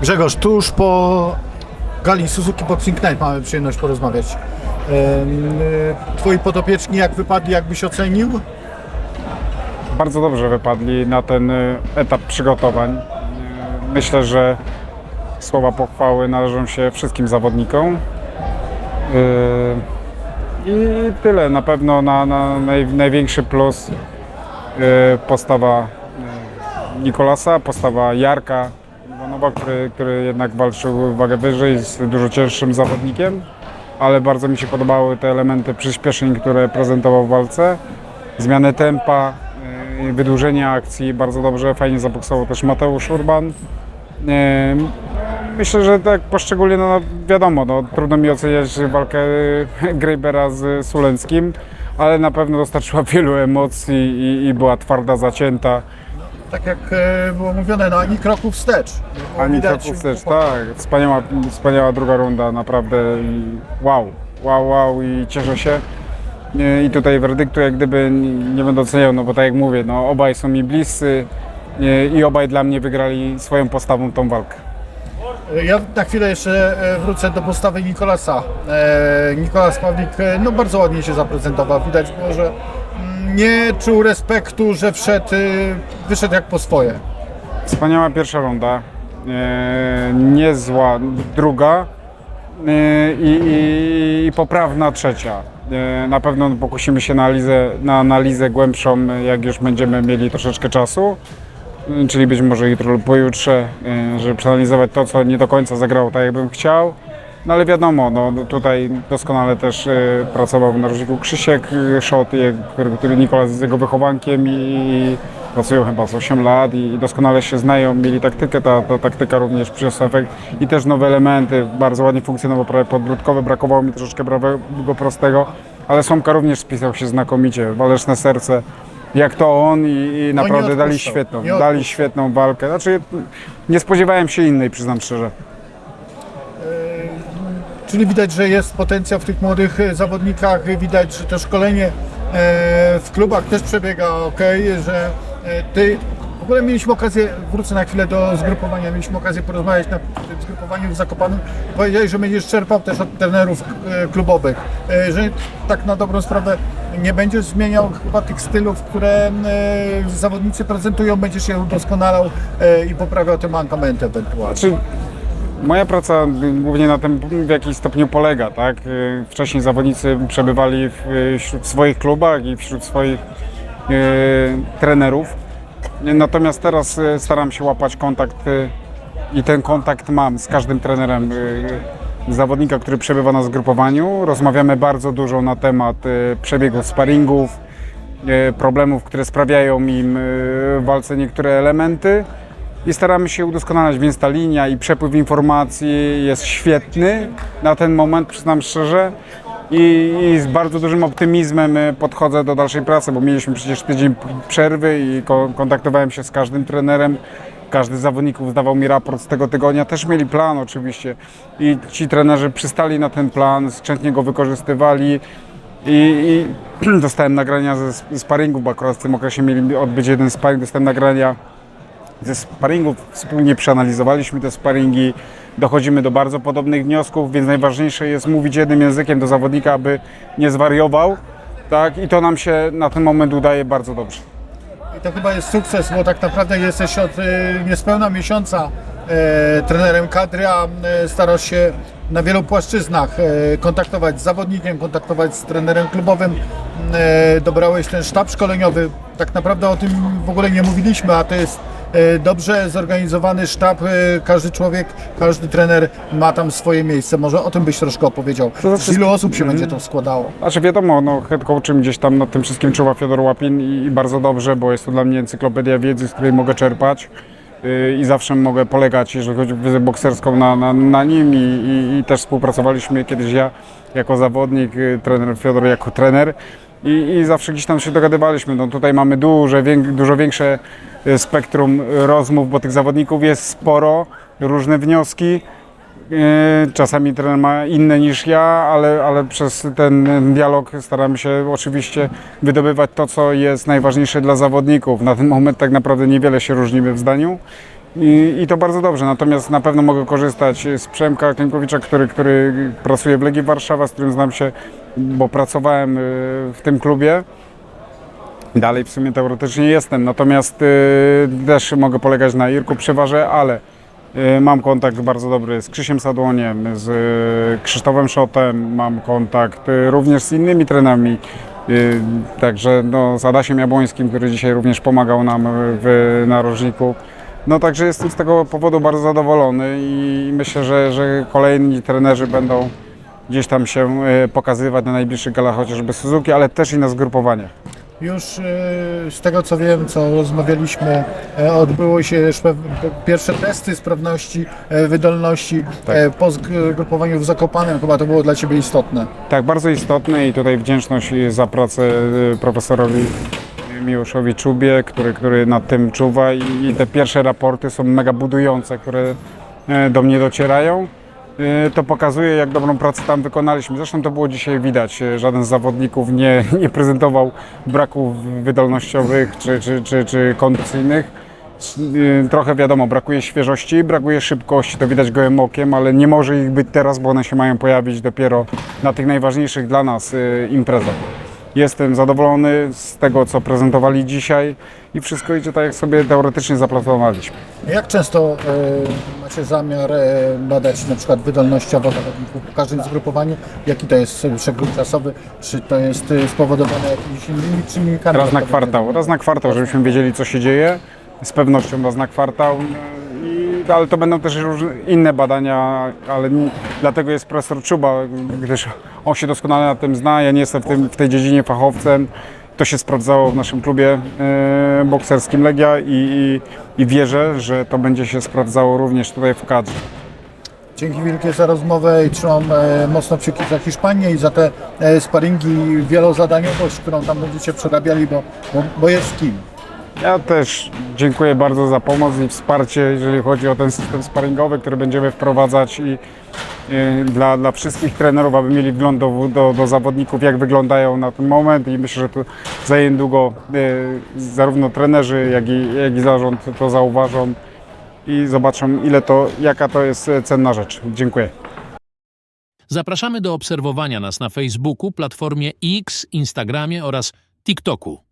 Grzegorz, tuż po gali Suzuki Boxing Night mamy przyjemność porozmawiać. Y, Twoi podopieczni jak wypadli, jakbyś ocenił? Bardzo dobrze wypadli na ten y, etap przygotowań. Y, Myślę, że słowa pochwały należą się wszystkim zawodnikom. I tyle. Na pewno na, na naj, największy plus postawa Nikolasa, postawa Jarka Iwanowa, który, który jednak walczył wagę wyżej, jest dużo cięższym zawodnikiem, ale bardzo mi się podobały te elementy przyspieszeń, które prezentował w walce. Zmiany tempa, y, wydłużenie akcji, bardzo dobrze, fajnie zaboksował też Mateusz Urban. Y, Myślę, że tak poszczególnie, no wiadomo, no, trudno mi oceniać walkę Grejbera z Sulenckim, ale na pewno dostarczyła wielu emocji i, i była twarda, zacięta. Tak jak e, było mówione, no ani kroku wstecz. Ani widać kroku wstecz, tak. Wspaniała, wspaniała druga runda, naprawdę wow, wow, wow i cieszę się. I- I tutaj werdyktu jak gdyby nie będę oceniał, no bo tak jak mówię, no obaj są mi bliscy i- i obaj dla mnie wygrali swoją postawą tą walkę. Ja na chwilę jeszcze e, wrócę do postawy Nikolasa. E, Nikolas Pawlik e, no, bardzo ładnie się zaprezentował. Widać było, że nie czuł respektu, że wszedł, e, wyszedł jak po swoje. Wspaniała pierwsza runda, e, niezła druga e, i, i, i poprawna trzecia. E, na pewno pokusimy się na analizę, na analizę głębszą, jak już będziemy mieli troszeczkę czasu, czyli być może jutro lub pojutrze, żeby przeanalizować to, co nie do końca zagrało tak, jakbym chciał. No ale wiadomo, no, tutaj doskonale też e, pracował w narożniku Krzysiek e, Szot, jak- który, który Nikolas jest jego wychowankiem i, i pracują chyba z 8 lat i doskonale się znają, mieli taktykę, ta, ta taktyka również przyniosła efekt i też nowe elementy, bardzo ładnie funkcjonował prawie podbródkowy, brakowało mi troszeczkę prawego prostego, ale Słomka również spisał się znakomicie, waleczne serce, jak to on i, i naprawdę dali świetną, dali świetną walkę, znaczy nie spodziewałem się innej, przyznam szczerze. Czyli widać, że jest potencjał w tych młodych e, zawodnikach, widać, że to szkolenie e, w klubach też przebiega ok, że e, ty w ogóle mieliśmy okazję, wrócę na chwilę do zgrupowania, mieliśmy okazję porozmawiać na tym zgrupowaniu w Zakopanem. Powiedziałeś, że będziesz czerpał też od trenerów klubowych, że tak na dobrą sprawę nie będziesz zmieniał chyba tych stylów, które zawodnicy prezentują, będziesz je udoskonalał i poprawiał te mankamenty ewentualnie. Moja praca głównie na tym w jakiś stopniu polega, tak? Y, Wcześniej zawodnicy przebywali w, y, wśród swoich klubach i wśród swoich y, trenerów. Natomiast teraz staram się łapać kontakt i ten kontakt mam z każdym trenerem zawodnika, który przebywa na zgrupowaniu. Rozmawiamy bardzo dużo na temat przebiegu sparingów, problemów, które sprawiają im w walce niektóre elementy i staramy się udoskonalać, więc ta linia i przepływ informacji jest świetny na ten moment, przyznam szczerze. I, I z bardzo dużym optymizmem y, podchodzę do dalszej pracy, bo mieliśmy przecież tydzień przerwy i ko- kontaktowałem się z każdym trenerem. Każdy z zawodników zdawał mi raport z tego tygodnia. Też mieli plan oczywiście i ci trenerzy przystali na ten plan, skrzętnie go wykorzystywali. I, i dostałem nagrania ze sp- sparingów, bo akurat w tym okresie mieli odbyć jeden sparing, dostałem nagrania ze sparingów, wspólnie przeanalizowaliśmy te sparingi, dochodzimy do bardzo podobnych wniosków, więc najważniejsze jest mówić jednym językiem do zawodnika, aby nie zwariował, tak? I to nam się na ten moment udaje bardzo dobrze. I to chyba jest sukces, bo tak naprawdę jesteś od e, niespełna miesiąca e, trenerem kadry, a e, starasz się na wielu płaszczyznach e, kontaktować z zawodnikiem, kontaktować z trenerem klubowym. E, dobrałeś ten sztab szkoleniowy. Tak naprawdę o tym w ogóle nie mówiliśmy, a to jest dobrze zorganizowany sztab. E, każdy człowiek, każdy trener ma tam swoje miejsce. Może o tym byś troszkę opowiedział. Z ilu osób się będzie to składało? Znaczy wiadomo, no head coachem gdzieś tam nad tym wszystkim czuwa Fiodor Łapin i, i bardzo dobrze, bo jest to dla mnie encyklopedia wiedzy, z której mogę czerpać yy, i zawsze mogę polegać, jeżeli chodzi o wiedzę bokserską na, na, na nim i, i, i też współpracowaliśmy kiedyś ja jako zawodnik, yy, trener Fiodor jako trener i, i zawsze gdzieś tam się dogadywaliśmy. No tutaj mamy duże, wię, dużo większe yy, spektrum yy, rozmów, bo tych zawodników jest sporo, różne wnioski. Czasami trener ma inne niż ja, ale, ale przez ten dialog staramy się oczywiście wydobywać to, co jest najważniejsze dla zawodników. Na ten moment tak naprawdę niewiele się różnimy w zdaniu I, I to bardzo dobrze, natomiast na pewno mogę korzystać z Przemka Klimkowicza, który, który pracuje w Legii Warszawa, z którym znam się, bo pracowałem y, w tym klubie. Dalej w sumie teoretycznie jestem, natomiast y, też mogę polegać na Irku Przewarze, ale y, mam kontakt bardzo dobry z Krzysiem Sadłoniem, z y, Krzysztofem Szotem, mam kontakt y, również z innymi trenerami, y, także no, z Adasiem Jabłońskim, który dzisiaj również pomagał nam y, w narożniku. No także jestem z tego powodu bardzo zadowolony i myślę, że, że kolejni trenerzy będą gdzieś tam się y, pokazywać na najbliższych galach chociażby Suzuki, ale też i na zgrupowaniach. Już e, z tego co wiem, co rozmawialiśmy, e, odbyło się już pierwsze testy sprawności, e, wydolności Tak. e, po zgrupowaniu w Zakopanem. Chyba to było dla Ciebie istotne. Tak, bardzo istotne i tutaj wdzięczność za pracę profesorowi Miłoszowi Czubie, który, który nad tym czuwa i, i te pierwsze raporty są mega budujące, które e, do mnie docierają. E, To pokazuje, jak dobrą pracę tam wykonaliśmy. Zresztą to było dzisiaj widać. E, Żaden z zawodników nie, nie prezentował braków wydolnościowych czy, czy, czy, czy kondycyjnych. Trochę wiadomo, brakuje świeżości, brakuje szybkości, to widać gołym okiem, ale nie może ich być teraz, bo one się mają pojawić dopiero na tych najważniejszych dla nas imprezach. Jestem zadowolony z tego, co prezentowali dzisiaj i wszystko idzie tak, jak sobie teoretycznie zaplanowaliśmy. Jak często e, macie zamiar e, badać na przykład wydolnościowo zawodników po każdym zgrupowaniu? Jaki to jest przekrój czasowy? Czy to jest e, spowodowane jakimiś innymi czynnikami? Raz na kwartał, raz na kwartał, żebyśmy wiedzieli, co się dzieje. Z pewnością raz na kwartał. Ale to będą też inne badania, ale dlatego jest profesor Czuba, gdyż on się doskonale na tym zna. Ja nie jestem w, tym, w tej dziedzinie fachowcem. To się sprawdzało w naszym klubie e, bokserskim Legia i, i, i wierzę, że to będzie się sprawdzało również tutaj w kadrze. Dzięki wielkie za rozmowę i trzymam e, mocno kciuki za Hiszpanię i za te e, sparingi wielozadaniowość, którą tam będziecie przerabiali, bo, bo, bo jest kim. Ja też dziękuję bardzo za pomoc i wsparcie, jeżeli chodzi o ten system sparingowy, który będziemy wprowadzać i y, dla, dla wszystkich trenerów, aby mieli wgląd do, do, do zawodników, jak wyglądają na ten moment i myślę, że to za niedługo y, zarówno trenerzy, jak i, jak i zarząd to zauważą i zobaczą, ile to, jaka to jest e, cenna rzecz. Dziękuję. Zapraszamy do obserwowania nas na Facebooku, platformie X, Instagramie oraz TikToku.